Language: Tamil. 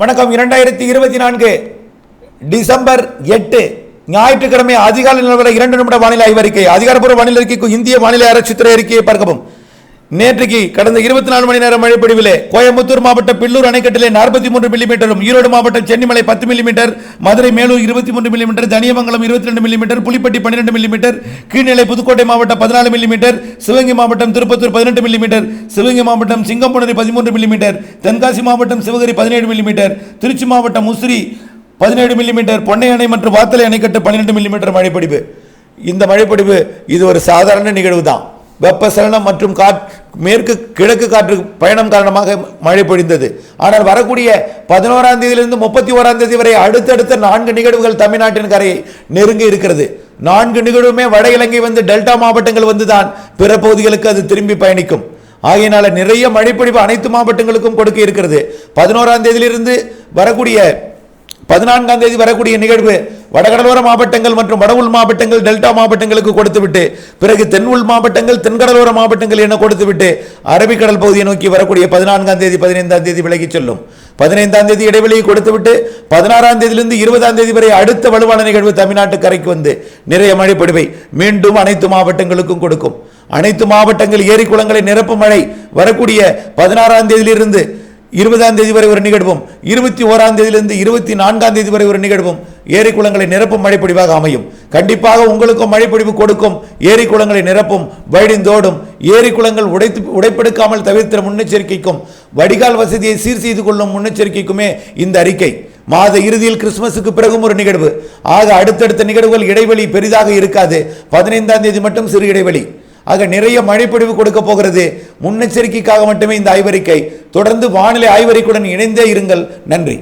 வணக்கம். இரண்டாயிரத்தி இருபத்தி நான்கு டிசம்பர் எட்டு ஞாயிற்றுக்கிழமை அதிகாலை நிலவர இரண்டு நிமிட வானிலை ஆய்வறிக்கை. அதிகாரப்பூர்வ வானிலை அறிக்கைக்கு இந்திய வானிலை ஆராய்ச்சித்துறை அறிக்கையை பார்க்கவும். நேற்றுக்கு கடந்த இருபத்தி நாலு மணி நேரம் மழை பொழிவிலே கோயம்புத்தூர் மாவட்டம் பில்லூர் அணைக்கட்டிலே நாற்பத்தி மூன்று மில்லிமீட்டரும் ஈரோடு மாவட்டம் சென்னிமலை பத்து மில்லிமீட்டர் மதுரை மேலூர் இருபத்தி மூன்று மில்லிமீட்டர் தனியமங்கலம் இருபத்தி ரெண்டு மில்லிமீட்டர் புலிப்பட்டி பன்னிரெண்டு மில்லிமீட்டர் கீழ்நிலை புதுக்கோட்டை மாவட்டம் பதினாலு மில்லிமீட்டர் சிவகங்கை மாவட்டம் திருப்பத்தூர் பதினெட்டு மில்லிமீட்டர் சிவகங்கை மாவட்டம் சிங்கம்புணரி பதிமூன்று மில்லிமீட்டர் தென்காசி மாவட்டம் சிவகரி பதினேழு மில்லிமீட்டர் திருச்சி மாவட்டம் முசிறி பதினேழு மில்லிமீட்டர் பொன்னை அணை மற்றும் வாத்தலை அணைக்கட்டு பன்னிரெண்டு மில்லிமீட்டர் மழைப்படிவு இந்த மழைப்படிவு இது ஒரு சாதாரண நிகழ்வு தான் வெப்பசலனம் மற்றும் காற் மேற்கு கிழக்கு காற்று பயணம் காரணமாக மழை பொழிந்தது. ஆனால் வரக்கூடிய பதினோராம் தேதியிலிருந்து முப்பத்தி ஓராம் தேதி வரை அடுத்தடுத்த நான்கு நிகழ்வுகள் தமிழ்நாட்டின் கரையை நெருங்கி இருக்கிறது. நான்கு நிகழ்வுமே வட இலங்கை வந்து டெல்டா மாவட்டங்கள் வந்துதான் பிற பகுதிகளுக்கு அது திரும்பி பயணிக்கும். ஆகையினால நிறைய மழைப்பொழிவு அனைத்து மாவட்டங்களுக்கும் கொடுக்க இருக்கிறது. பதினோராம் தேதியிலிருந்து வரக்கூடிய பதினான்காம் தேதி வரக்கூடிய நிகழ்வு வடகடலோர மாவட்டங்கள் மற்றும் வட உள் மாவட்டங்கள் டெல்டா மாவட்டங்களுக்கு கொடுத்துவிட்டு பிறகு தென் உள் மாவட்டங்கள் தென்கடலோர மாவட்டங்கள் என கொடுத்துவிட்டு அரபிக்கடல் பகுதியை நோக்கி வரக்கூடிய பதினான்காம் தேதி பதினைந்தாம் தேதி விலகிச் செல்லும். பதினைந்தாம் தேதி இடைவெளியை கொடுத்துவிட்டு பதினாறாம் தேதியிலிருந்து இருபதாம் தேதி வரை அடுத்த வலுவான நிகழ்வு தமிழ்நாட்டு கரைக்கு வந்து நிறைய மழை மீண்டும் அனைத்து மாவட்டங்களுக்கும் கொடுக்கும். அனைத்து மாவட்டங்கள் ஏரி குளங்களை நிரப்பும் மழை வரக்கூடிய பதினாறாம் தேதியிலிருந்து இருபதாம் தேதி வரை ஒரு நிகழ்வும் இருபத்தி ஓராம் தேதியிலிருந்து இருபத்தி நான்காம் தேதி வரை ஒரு நிகழ்வும். ஏரி குளங்களை நிரப்பும் மழைப்பொழிவாக அமையும். கண்டிப்பாக உங்களுக்கும் மழைப்பொழிவு கொடுக்கும். ஏரி குளங்களை நிரப்பும். வழிந்தோடும் ஏரி குளங்கள் உடைத்து உடைப்பெடுக்காமல் தவிர்த்த முன்னெச்சரிக்கைக்கும் வடிகால் வசதியை சீர் செய்து கொள்ளும் முன்னெச்சரிக்கைக்குமே இந்த அறிக்கை. மாத இறுதியில் கிறிஸ்துமஸுக்கு பிறகும் ஒரு நிகழ்வு. ஆக அடுத்தடுத்த நிகழ்வுகள் இடைவெளி பெரிதாக இருக்காது. பதினைந்தாம் தேதி மட்டும் சிறு இடைவெளி. ஆக நிறைய மழைப்பொழிவு கொடுக்க போகிறது. முன்னெச்சரிக்கைக்காக மட்டுமே இந்த ஆய்வறிக்கை. தொடர்ந்து வானிலை ஆய்வறிக்கையுடன் இணைந்தே இருங்கள். நன்றி.